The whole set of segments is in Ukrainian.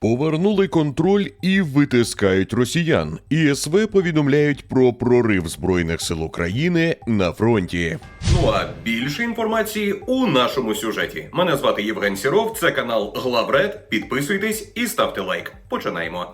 Повернули контроль і витискають росіян. ІСВ повідомляють про прорив збройних сил України на фронті. Ну а більше інформації у нашому сюжеті. Мене звати Євген Сіров, це канал Главред. Підписуйтесь і ставте лайк. Починаємо.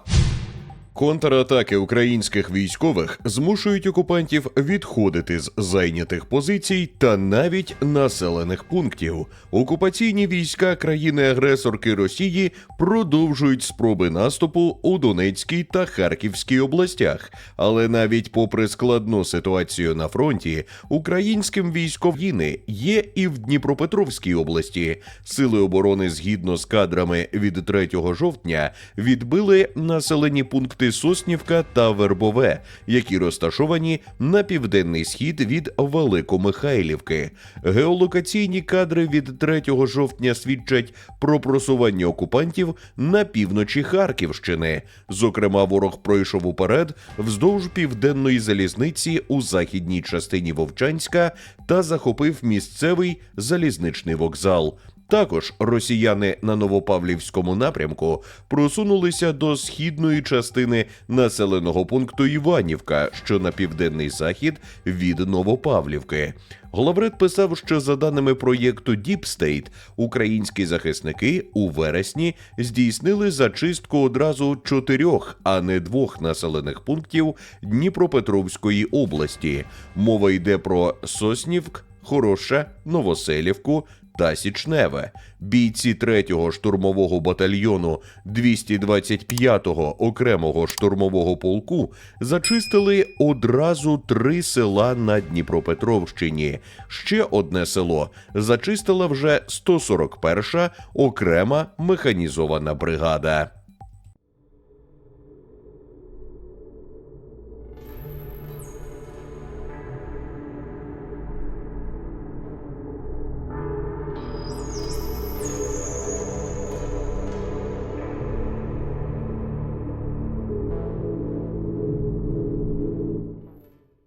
Контратаки українських військових змушують окупантів відходити з зайнятих позицій та навіть населених пунктів. Окупаційні війська країни-агресорки Росії продовжують спроби наступу у Донецькій та Харківській областях. Але навіть попри складну ситуацію на фронті, українським військов'їни є і в Дніпропетровській області. Сили оборони згідно з кадрами від 3 жовтня відбили населені пункти Соснівка та Вербове, які розташовані на південний схід від Великомихайлівки. Геолокаційні кадри від 3 жовтня свідчать про просування окупантів на півночі Харківщини. Зокрема, ворог пройшов уперед вздовж південної залізниці у західній частині Вовчанська та захопив місцевий залізничний вокзал. Також росіяни на Новопавлівському напрямку просунулися до східної частини населеного пункту Іванівка, що на південний захід від Новопавлівки. Главред писав, що за даними проєкту State, українські захисники у вересні здійснили зачистку одразу чотирьох, а не двох населених пунктів Дніпропетровської області. Мова йде про Соснівк, Хороша, Новоселівку та Січневе. Бійці 3-го штурмового батальйону 225-го окремого штурмового полку зачистили одразу три села на Дніпропетровщині. Ще одне село зачистила вже 141-ша окрема механізована бригада.